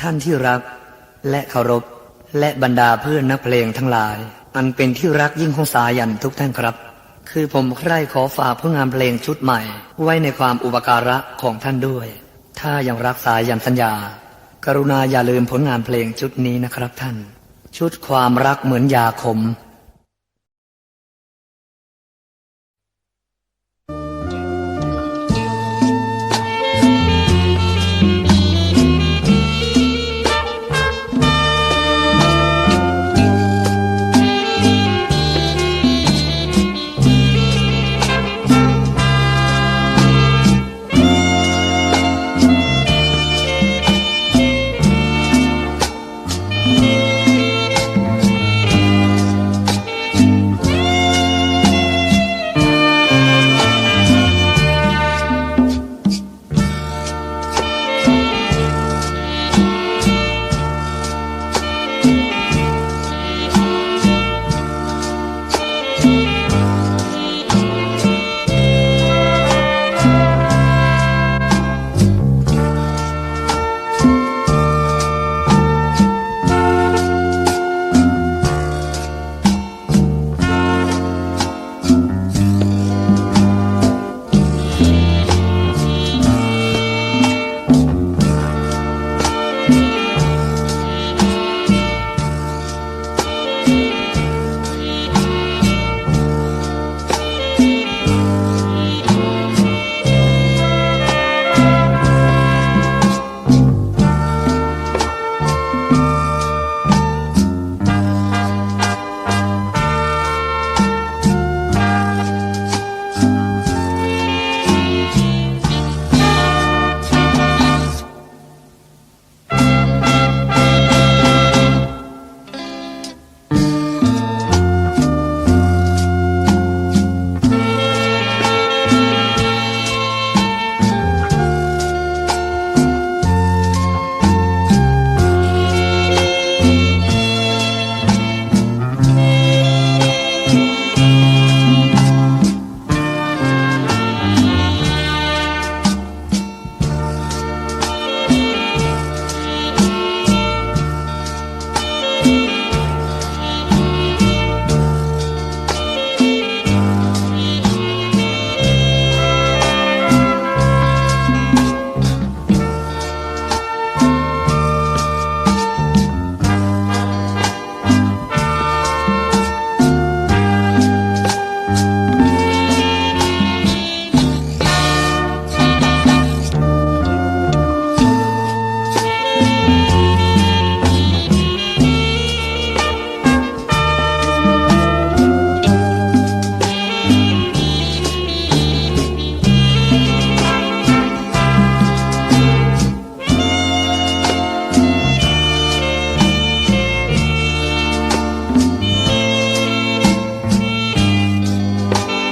ท่านที่รักและเคารพ และบรรดาเพื่อนนักเพลงทั้งหลาย อันเป็นที่รักยิ่งของสายันทุกท่านครับ คือผมใคร่ขอฝากผลงานเพลงชุดใหม่ ไว้ในความอุปการะของท่านด้วย ถ้ายังรักสายันสัญญา กรุณาอย่าลืมผลงานเพลงชุดนี้นะครับท่าน ชุดความรักเหมือนยาขม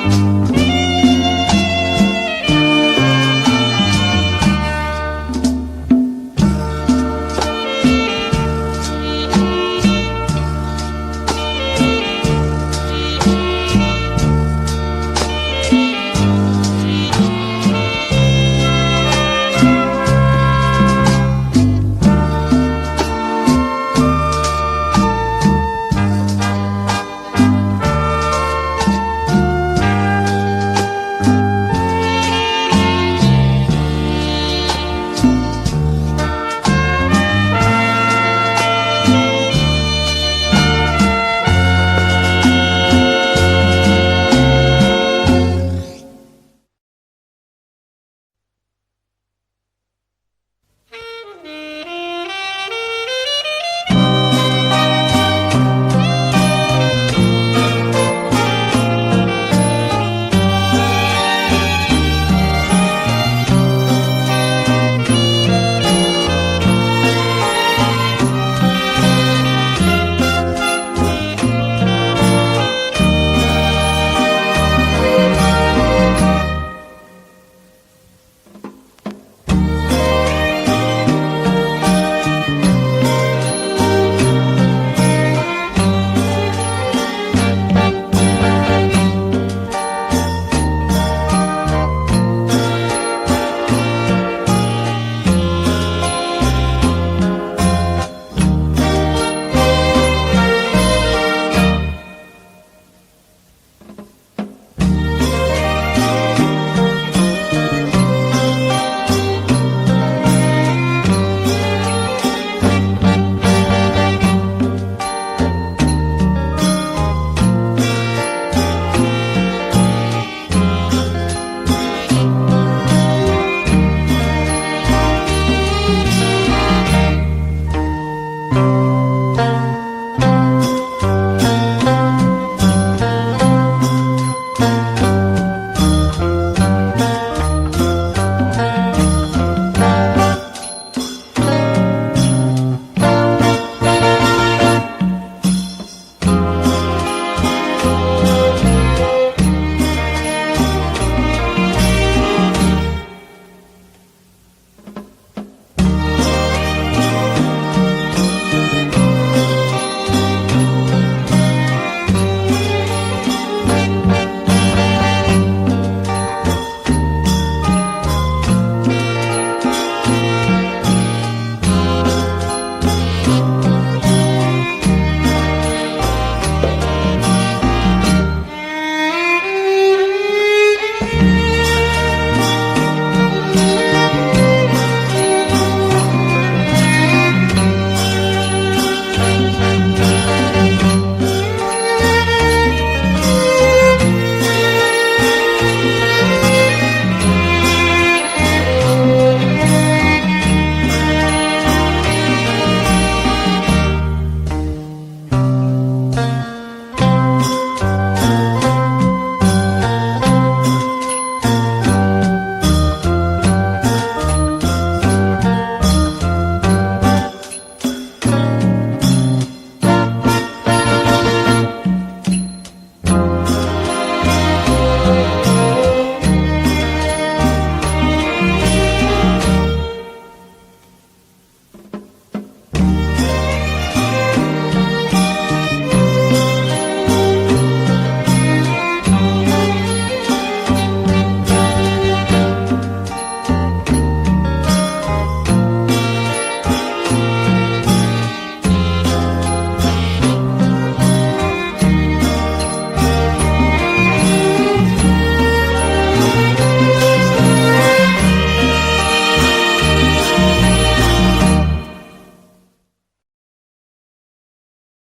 you